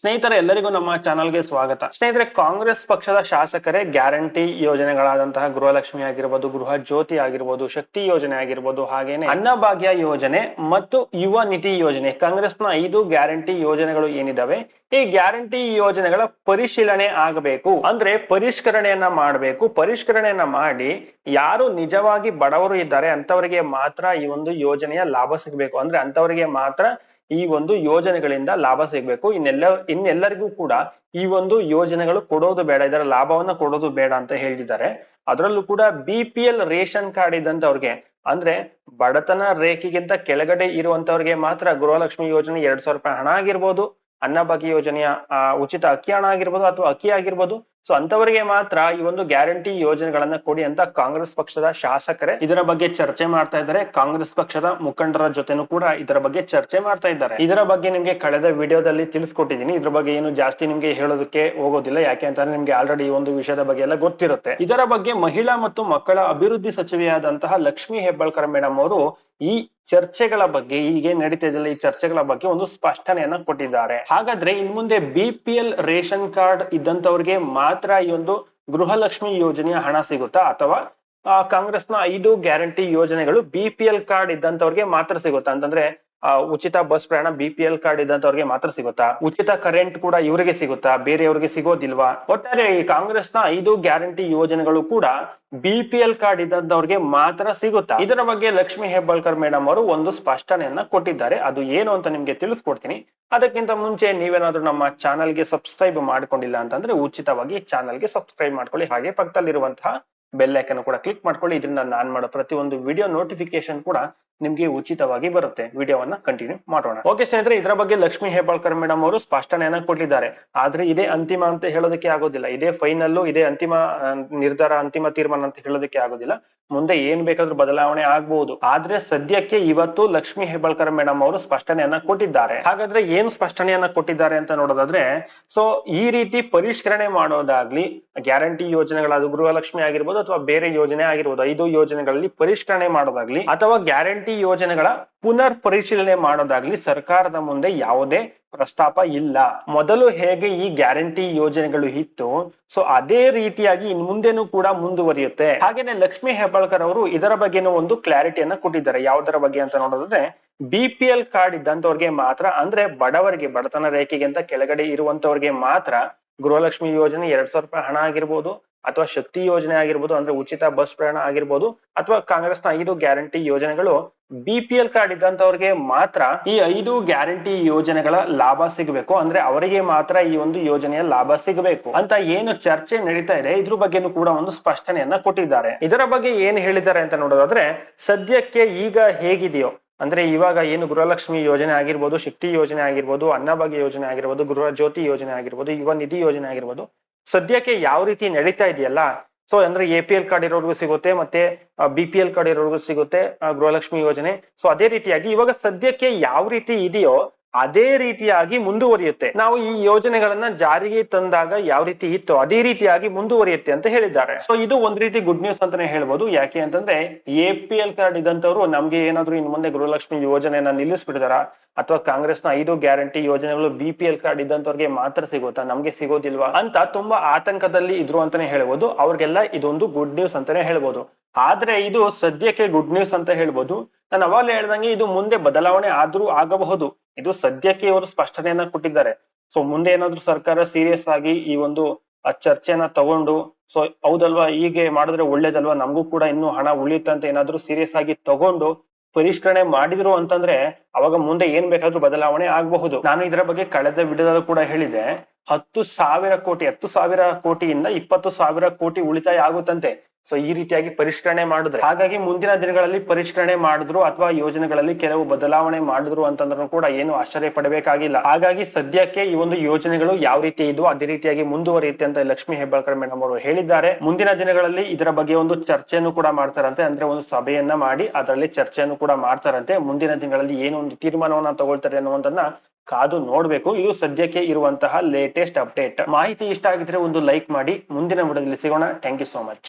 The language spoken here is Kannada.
ಸ್ನೇಹಿತರೆ, ಎಲ್ಲರಿಗೂ ನಮ್ಮ ಚಾನಲ್ಗೆ ಸ್ವಾಗತ. ಸ್ನೇಹಿತರೆ, ಕಾಂಗ್ರೆಸ್ ಪಕ್ಷದ ಶಾಸಕರೇ ಗ್ಯಾರಂಟಿ ಯೋಜನೆಗಳಾದಂತಹ ಗೃಹಲಕ್ಷ್ಮಿ ಆಗಿರ್ಬೋದು, ಗೃಹ ಜ್ಯೋತಿ ಆಗಿರ್ಬೋದು, ಶಕ್ತಿ ಯೋಜನೆ ಆಗಿರ್ಬೋದು, ಹಾಗೇನೆ ಅನ್ನಭಾಗ್ಯ ಯೋಜನೆ ಮತ್ತು ಯುವ ನಿಧಿ ಯೋಜನೆ. ಕಾಂಗ್ರೆಸ್ನ ಐದು ಗ್ಯಾರಂಟಿ ಯೋಜನೆಗಳು ಏನಿದಾವೆ? ಈ ಗ್ಯಾರಂಟಿ ಯೋಜನೆಗಳ ಪರಿಶೀಲನೆ ಆಗಬೇಕು. ಅಂದ್ರೆ ಪರಿಷ್ಕರಣೆಯನ್ನ ಮಾಡಬೇಕು. ಪರಿಷ್ಕರಣೆಯನ್ನ ಮಾಡಿ ಯಾರು ನಿಜವಾಗಿ ಬಡವರು ಇದ್ದಾರೆ ಅಂತವರಿಗೆ ಮಾತ್ರ ಈ ಒಂದು ಯೋಜನೆಯ ಲಾಭ ಸಿಗಬೇಕು. ಅಂದ್ರೆ ಅಂತವರಿಗೆ ಮಾತ್ರ ಈ ಒಂದು ಯೋಜನೆಗಳಿಂದ ಲಾಭ ಸಿಗ್ಬೇಕು. ಇನ್ನೆಲ್ಲ, ಇನ್ನೆಲ್ಲರಿಗೂ ಕೂಡ ಈ ಒಂದು ಯೋಜನೆಗಳು ಕೊಡೋದು ಬೇಡ, ಇದರ ಲಾಭವನ್ನ ಕೊಡೋದು ಬೇಡ ಅಂತ ಹೇಳಿದ್ದಾರೆ ಅದರಲ್ಲೂ ಕೂಡ B P L ration card ಇದ್ದಂತವ್ರಿಗೆ ಅಂದ್ರೆ ಬಡತನ ರೇಖೆಗಿಂತ ಕೆಳಗಡೆ ಇರುವಂತವ್ರಿಗೆ ಮಾತ್ರ ಗೃಹಲಕ್ಷ್ಮಿ ಯೋಜನೆ ಎರಡ್ ಸಾವಿರ ರೂಪಾಯಿ ಹಣ ಆಗಿರ್ಬೋದು, ಅನ್ನಭಾಗ್ಯ ಯೋಜನೆಯ ಉಚಿತ ಅಕ್ಕಿ ಹಣ ಆಗಿರ್ಬೋದು ಅಥವಾ ಅಕ್ಕಿ ಆಗಿರ್ಬೋದು ಸೊ ಅಂತವರಿಗೆ ಮಾತ್ರ ಈ ಒಂದು ಗ್ಯಾರಂಟಿ ಯೋಜನೆಗಳನ್ನ ಕೊಡಿ ಅಂತ ಕಾಂಗ್ರೆಸ್ ಪಕ್ಷದ ಶಾಸಕರೇ ಇದರ ಬಗ್ಗೆ ಚರ್ಚೆ ಮಾಡ್ತಾ ಇದ್ದಾರೆ. ಕಾಂಗ್ರೆಸ್ ಪಕ್ಷದ ಮುಖಂಡರ ಜೊತೆನೂ ಕೂಡ ಇದರ ಬಗ್ಗೆ ಚರ್ಚೆ ಮಾಡ್ತಾ ಇದ್ದಾರೆ. ಇದರ ಬಗ್ಗೆ ನಿಮ್ಗೆ ಕಳೆದ ವಿಡಿಯೋದಲ್ಲಿ ತಿಳಿಸ್ಕೊಟ್ಟಿದ್ದೀನಿ. ಇದ್ರ ಬಗ್ಗೆ ಏನು ಜಾಸ್ತಿ ನಿಮ್ಗೆ ಹೇಳೋದಕ್ಕೆ ಹೋಗೋದಿಲ್ಲ. ಯಾಕೆ ಅಂತಂದ್ರೆ ನಿಮ್ಗೆ ಆಲ್ರೆಡಿ ಈ ಒಂದು ವಿಷಯದ ಬಗ್ಗೆ ಎಲ್ಲ ಗೊತ್ತಿರುತ್ತೆ. ಇದರ ಬಗ್ಗೆ ಮಹಿಳಾ ಮತ್ತು ಮಕ್ಕಳ ಅಭಿವೃದ್ಧಿ ಸಚಿವೆಯಾದಂತಹ ಲಕ್ಷ್ಮಿ ಹೆಬ್ಬಾಳ್ಕರ್ ಮೇಡಮ್ ಅವರು ಈ ಚರ್ಚೆಗಳ ಬಗ್ಗೆ, ಹೀಗೆ ನಡೀತಾ ಇದೆಯಲ್ಲ ಈ ಚರ್ಚೆಗಳ ಬಗ್ಗೆ ಒಂದು ಸ್ಪಷ್ಟನೆಯನ್ನ ಕೊಟ್ಟಿದ್ದಾರೆ. ಹಾಗಾದ್ರೆ ಇನ್ ಮುಂದೆ B P L ration card ಇದ್ದಂತವ್ರಿಗೆ ಮಾತ್ರ ಈ ಒಂದು ಗೃಹಲಕ್ಷ್ಮಿ ಯೋಜನೆಯ ಹಣ ಸಿಗುತ್ತಾ? ಅಥವಾ ಕಾಂಗ್ರೆಸ್ನ ಐದು ಗ್ಯಾರಂಟಿ ಯೋಜನೆಗಳು ಬಿ ಪಿ ಎಲ್ ಕಾರ್ಡ್ ಇದ್ದಂತವ್ರಿಗೆ ಮಾತ್ರ ಸಿಗುತ್ತಾ? ಅಂತಂದ್ರೆ ಉಚಿತ ಬಸ್ ಪ್ರಯಾಣ ಬಿ ಪಿ ಎಲ್ ಕಾರ್ಡ್ ಇದ್ದಂತವ್ರಿಗೆ ಮಾತ್ರ ಸಿಗುತ್ತಾ? ಉಚಿತ ಕರೆಂಟ್ ಕೂಡ ಇವರಿಗೆ ಸಿಗುತ್ತಾ? ಬೇರೆಯವರಿಗೆ ಸಿಗೋದಿಲ್ವಾ? ಒಟ್ಟಾರೆ ಈ ಕಾಂಗ್ರೆಸ್ನ ಐದು ಗ್ಯಾರಂಟಿ ಯೋಜನೆಗಳು ಕೂಡ ಬಿ ಪಿ ಎಲ್ ಕಾರ್ಡ್ ಇದ್ದಂತವ್ರಿಗೆ ಮಾತ್ರ ಸಿಗುತ್ತಾ? ಇದರ ಬಗ್ಗೆ ಲಕ್ಷ್ಮಿ ಹೆಬ್ಬಾಳ್ಕರ್ ಮೇಡಮ್ ಅವರು ಒಂದು ಸ್ಪಷ್ಟನೆಯನ್ನ ಕೊಟ್ಟಿದ್ದಾರೆ. ಅದು ಏನು ಅಂತ ನಿಮ್ಗೆ ತಿಳಿಸ್ಕೊಡ್ತೀನಿ. ಅದಕ್ಕಿಂತ ಮುಂಚೆ ನೀವೇನಾದ್ರೂ ನಮ್ಮ ಚಾನಲ್ಗೆ ಸಬ್ಸ್ಕ್ರೈಬ್ ಮಾಡ್ಕೊಂಡಿಲ್ಲ ಅಂತಂದ್ರೆ ಉಚಿತವಾಗಿ ಚಾನಲ್ಗೆ ಸಬ್ಸ್ಕ್ರೈಬ್ ಮಾಡ್ಕೊಳ್ಳಿ. ಹಾಗೆ ಪಕ್ಕದಲ್ಲಿರುವಂತಹ ಬೆಲ್ ಐಕನ್ ಕೂಡ ಕ್ಲಿಕ್ ಮಾಡ್ಕೊಳ್ಳಿ. ಇದರಿಂದ ನಾನ್ ಮಾಡೋ ಪ್ರತಿಯೊಂದು ವಿಡಿಯೋ ನೋಟಿಫಿಕೇಶನ್ ಕೂಡ ನಿಮ್ಗೆ ಉಚಿತವಾಗಿ ಬರುತ್ತೆ. ವಿಡಿಯೋವನ್ನ ಕಂಟಿನ್ಯೂ ಮಾಡೋಣ. ಓಕೆ ಸ್ನೇಹಿತರೆ, ಇದರ ಬಗ್ಗೆ ಲಕ್ಷ್ಮಿ ಹೆಬ್ಬಾಳ್ಕರ್ ಮೇಡಮ್ ಅವರು ಸ್ಪಷ್ಟನೆಯನ್ನ ಕೊಟ್ಟಿದ್ದಾರೆ. ಆದ್ರೆ ಇದೇ ಅಂತಿಮ ಅಂತ ಹೇಳೋದಕ್ಕೆ ಆಗೋದಿಲ್ಲ. ಇದೇ ಫೈನಲ್ ಇದೇ ಅಂತಿಮ ನಿರ್ಧಾರ, ಅಂತಿಮ ತೀರ್ಮಾನ ಅಂತ ಹೇಳೋದಕ್ಕೆ ಆಗೋದಿಲ್ಲ. ಮುಂದೆ ಏನ್ ಬೇಕಾದ್ರೂ ಬದಲಾವಣೆ ಆಗ್ಬಹುದು ಆದ್ರೆ ಸದ್ಯಕ್ಕೆ ಇವತ್ತು ಲಕ್ಷ್ಮಿ ಹೆಬ್ಬಾಳ್ಕರ್ ಮೇಡಮ್ ಅವರು ಸ್ಪಷ್ಟನೆಯನ್ನ ಕೊಟ್ಟಿದ್ದಾರೆ. ಹಾಗಾದ್ರೆ ಏನ್ ಸ್ಪಷ್ಟನೆಯನ್ನ ಕೊಟ್ಟಿದ್ದಾರೆ ಅಂತ ನೋಡೋದಾದ್ರೆ ಸೊ ಈ ರೀತಿ ಪರಿಷ್ಕರಣೆ ಮಾಡೋದಾಗ್ಲಿ, ಗ್ಯಾರಂಟಿ ಯೋಜನೆಗಳಾದ ಗೃಹಲಕ್ಷ್ಮಿ ಆಗಿರ್ಬೋದು ಅಥವಾ ಬೇರೆ ಯೋಜನೆ ಆಗಿರ್ಬೋದು, ಐದು ಯೋಜನೆಗಳಲ್ಲಿ ಪರಿಷ್ಕರಣೆ ಮಾಡೋದಾಗ್ಲಿ, ಅಥವಾ ಗ್ಯಾರಂಟಿ ಯೋಜನೆಗಳ ಪುನರ್ ಪರಿಶೀಲನೆ ಮಾಡೋದಾಗ್ಲಿ ಸರ್ಕಾರದ ಮುಂದೆ ಯಾವುದೇ ಪ್ರಸ್ತಾಪ ಇಲ್ಲ. ಮೊದಲು ಹೇಗೆ ಈ ಗ್ಯಾರಂಟಿ ಯೋಜನೆಗಳು ಇತ್ತು? ಸೊ ಅದೇ ರೀತಿಯಾಗಿ ಇನ್ ಮುಂದೆನೂ ಕೂಡ ಮುಂದುವರಿಯುತ್ತೆ. ಹಾಗೇನೆ ಲಕ್ಷ್ಮಿ ಹೆಬ್ಬಾಳ್ಕರ್ ಅವರು ಇದರ ಬಗ್ಗೆನೂ ಒಂದು ಕ್ಲಾರಿಟಿಯನ್ನ ಕೊಟ್ಟಿದ್ದಾರೆ. ಯಾವುದರ ಬಗ್ಗೆ ಅಂತ ನೋಡೋದಾದ್ರೆ, ಬಿ ಪಿ ಎಲ್ ಕಾರ್ಡ್ ಇದ್ದಂತವ್ರಿಗೆ ಮಾತ್ರ, ಅಂದ್ರೆ ಬಡವರಿಗೆ, ಬಡತನ ರೇಖೆಗಿಂತ ಕೆಳಗಡೆ ಇರುವಂತವ್ರಿಗೆ ಮಾತ್ರ ಗೃಹಲಕ್ಷ್ಮಿ ಯೋಜನೆ ಎರಡ್ ಸಾವಿರ ರೂಪಾಯಿ ಹಣ ಆಗಿರ್ಬೋದು ಅಥವಾ ಶಕ್ತಿ ಯೋಜನೆ ಆಗಿರ್ಬೋದು, ಅಂದ್ರೆ ಉಚಿತ ಬಸ್ ಪ್ರಯಾಣ ಆಗಿರ್ಬೋದು, ಅಥವಾ ಕಾಂಗ್ರೆಸ್ನ ಐದು ಗ್ಯಾರಂಟಿ ಯೋಜನೆಗಳು ಬಿ ಪಿ ಎಲ್ ಕಾರ್ಡ್ ಇದ್ದಂತವ್ರಿಗೆ ಮಾತ್ರ ಈ ಐದು ಗ್ಯಾರಂಟಿ ಯೋಜನೆಗಳ ಲಾಭ ಸಿಗಬೇಕು. ಅಂದ್ರೆ ಅವರಿಗೆ ಮಾತ್ರ ಈ ಒಂದು ಯೋಜನೆಯ ಲಾಭ ಸಿಗಬೇಕು. ಅಂತ ಏನು ಚರ್ಚೆ ನಡೀತಾ ಇದೆ, ಇದ್ರ ಬಗ್ಗೆನೂ ಕೂಡ ಒಂದು ಸ್ಪಷ್ಟನೆಯನ್ನ ಕೊಟ್ಟಿದ್ದಾರೆ. ಇದರ ಬಗ್ಗೆ ಏನ್ ಹೇಳಿದ್ದಾರೆ ಅಂತ ನೋಡೋದಾದ್ರೆ, ಸದ್ಯಕ್ಕೆ ಈಗ ಹೇಗಿದೆಯೋ, ಅಂದ್ರೆ ಇವಾಗ ಏನು ಗೃಹಲಕ್ಷ್ಮಿ ಯೋಜನೆ ಆಗಿರ್ಬೋದು, ಶಕ್ತಿ ಯೋಜನೆ ಆಗಿರ್ಬೋದು ಅನ್ನಭಾಗ್ಯ ಯೋಜನೆ ಆಗಿರ್ಬೋದು, ಗೃಹ ಜ್ಯೋತಿ ಯೋಜನೆ ಆಗಿರ್ಬೋದು, ಯುವ ನಿಧಿ ಯೋಜನೆ ಆಗಿರ್ಬೋದು ಸದ್ಯಕ್ಕೆ ಯಾವ ರೀತಿ ನಡೀತಾ ಇದೆಯಲ್ಲ? ಸೊ ಅಂದ್ರೆ ಎ ಪಿ ಎಲ್ ಕಾರ್ಡ್ ಇರೋರ್ಗೂ ಸಿಗುತ್ತೆ, ಮತ್ತೆ ಬಿ ಪಿ ಎಲ್ ಕಾರ್ಡ್ ಇರೋರ್ಗೂ ಸಿಗುತ್ತೆ ಗೃಹಲಕ್ಷ್ಮಿ ಯೋಜನೆ. ಸೊ ಅದೇ ರೀತಿಯಾಗಿ ಇವಾಗ ಸದ್ಯಕ್ಕೆ ಯಾವ ರೀತಿ ಇದೆಯೋ ಅದೇ ರೀತಿಯಾಗಿ ಮುಂದುವರಿಯುತ್ತೆ. ನಾವು ಈ ಯೋಜನೆಗಳನ್ನ ಜಾರಿಗೆ ತಂದಾಗ ಯಾವ ರೀತಿ ಇತ್ತು ಅದೇ ರೀತಿಯಾಗಿ ಮುಂದುವರಿಯುತ್ತೆ ಅಂತ ಹೇಳಿದ್ದಾರೆ. ಸೊ ಇದು ಒಂದ್ ರೀತಿ ಗುಡ್ ನ್ಯೂಸ್ ಅಂತಾನೆ ಹೇಳ್ಬೋದು. ಯಾಕೆ ಅಂತಂದ್ರೆ ಎ ಪಿ ಎಲ್ ಕಾರ್ಡ್ ಇದ್ದಂತವ್ರು ನಮ್ಗೆ ಏನಾದ್ರು ಇನ್ ಮುಂದೆ ಗೃಹಲಕ್ಷ್ಮಿ ಯೋಜನೆಯನ್ನ ನಿಲ್ಲಿಸ್ಬಿಡ್ತಾರ? ಅಥವಾ ಕಾಂಗ್ರೆಸ್ನ ಐದು ಗ್ಯಾರಂಟಿ ಯೋಜನೆಗಳು ಬಿ ಪಿ ಎಲ್ ಕಾರ್ಡ್ ಇದ್ದಂತವ್ರಿಗೆ ಮಾತ್ರ ಸಿಗುತ್ತಾ? ನಮ್ಗೆ ಸಿಗೋದಿಲ್ವಾ? ಅಂತ ತುಂಬಾ ಆತಂಕದಲ್ಲಿ ಇದ್ರು ಅಂತಾನೆ ಹೇಳ್ಬೋದು. ಅವ್ರಿಗೆಲ್ಲ ಇದೊಂದು ಗುಡ್ ನ್ಯೂಸ್ ಅಂತಾನೆ ಹೇಳ್ಬೋದು. ಆದ್ರೆ ಇದು ಸದ್ಯಕ್ಕೆ ಗುಡ್ ನ್ಯೂಸ್ ಅಂತ ಹೇಳ್ಬೋದು. ನಾನು ಅವಾಗಲೇ ಹೇಳ್ದಂಗೆ ಇದು ಮುಂದೆ ಬದಲಾವಣೆ ಆದ್ರೂ ಆಗಬಹುದು. ಇದು ಸದ್ಯಕ್ಕೆ ಇವರು ಸ್ಪಷ್ಟನೆಯನ್ನ ಕೊಟ್ಟಿದ್ದಾರೆ. ಸೊ ಮುಂದೆ ಏನಾದ್ರೂ ಸರ್ಕಾರ ಸೀರಿಯಸ್ ಆಗಿ ಈ ಒಂದು ಚರ್ಚೆನ ತಗೊಂಡು ಸೊ ಹೌದಲ್ವಾ? ಹೀಗೆ ಮಾಡಿದ್ರೆ ಒಳ್ಳೇದಲ್ವಾ? ನಮಗೂ ಕೂಡ ಇನ್ನು ಹಣ ಉಳಿಯುತ್ತೆ ಅಂತ ಏನಾದ್ರೂ ಸೀರಿಯಸ್ ಆಗಿ ತಗೊಂಡು, ಪರಿಷ್ಕರಣೆ ಮಾಡಿದ್ರು ಅಂತಂದ್ರೆ, ಅವಾಗ ಮುಂದೆ ಏನ್ ಬೇಕಾದ್ರೂ ಬದಲಾವಣೆ ಆಗಬಹುದು. ನಾನು ಇದರ ಬಗ್ಗೆ ಕಳೆದ ವಿಡಿಯೋದಲ್ಲೂ ಕೂಡ ಹೇಳಿದೆ, ಹತ್ತು ಸಾವಿರ ಕೋಟಿ, ಹತ್ತು ಸಾವಿರ ಕೋಟಿಯಿಂದ ಇಪ್ಪತ್ತು ಸಾವಿರ ಕೋಟಿ ಉಳಿತಾಯ ಆಗುತ್ತಂತೆ. ಸೊ ಈ ರೀತಿಯಾಗಿ ಪರಿಷ್ಕರಣೆ ಮಾಡಿದ್ರೆ, ಹಾಗಾಗಿ ಮುಂದಿನ ದಿನಗಳಲ್ಲಿ ಪರಿಷ್ಕರಣೆ ಮಾಡಿದ್ರು ಅಥವಾ ಯೋಜನೆಗಳಲ್ಲಿ ಕೆಲವು ಬದಲಾವಣೆ ಮಾಡಿದ್ರು ಅಂತಂದ್ರೂ ಕೂಡ ಏನು ಆಶ್ಚರ್ಯ ಪಡಬೇಕಾಗಿಲ್ಲ. ಹಾಗಾಗಿ ಸದ್ಯಕ್ಕೆ ಈ ಒಂದು ಯೋಜನೆಗಳು ಯಾವ ರೀತಿ ಇದ್ವು, ಅದೇ ರೀತಿಯಾಗಿ ಮುಂದುವರಿಯುತ್ತೆ ಅಂತ ಲಕ್ಷ್ಮಿ ಹೆಬ್ಬಾಳ್ಕರ್ ಮೇಡಮ್ ಅವರು ಹೇಳಿದ್ದಾರೆ. ಮುಂದಿನ ದಿನಗಳಲ್ಲಿ ಇದರ ಬಗ್ಗೆ ಒಂದು ಚರ್ಚೆಯನ್ನು ಕೂಡ ಮಾಡ್ತಾರಂತೆ, ಅಂದ್ರೆ ಒಂದು ಸಭೆಯನ್ನ ಮಾಡಿ ಅದರಲ್ಲಿ ಚರ್ಚೆಯನ್ನು ಕೂಡ ಮಾಡ್ತಾರಂತೆ. ಮುಂದಿನ ದಿನಗಳಲ್ಲಿ ಏನು ಒಂದು ತೀರ್ಮಾನವನ್ನ ತಗೊಳ್ತಾರೆ ಅನ್ನುವಂತನ್ನ ಕಾದು ನೋಡ್ಬೇಕು. ಇದು ಸದ್ಯಕ್ಕೆ ಇರುವಂತಹ ಲೇಟೆಸ್ಟ್ ಅಪ್ಡೇಟ್ ಮಾಹಿತಿ ಇಷ್ಟ ಆಗಿದ್ರೆ ಒಂದು ಲೈಕ್ ಮಾಡಿ. ಮುಂದಿನ ವಿಡಿಯೋದಲ್ಲಿ ಸಿಗೋಣ. Thank you so much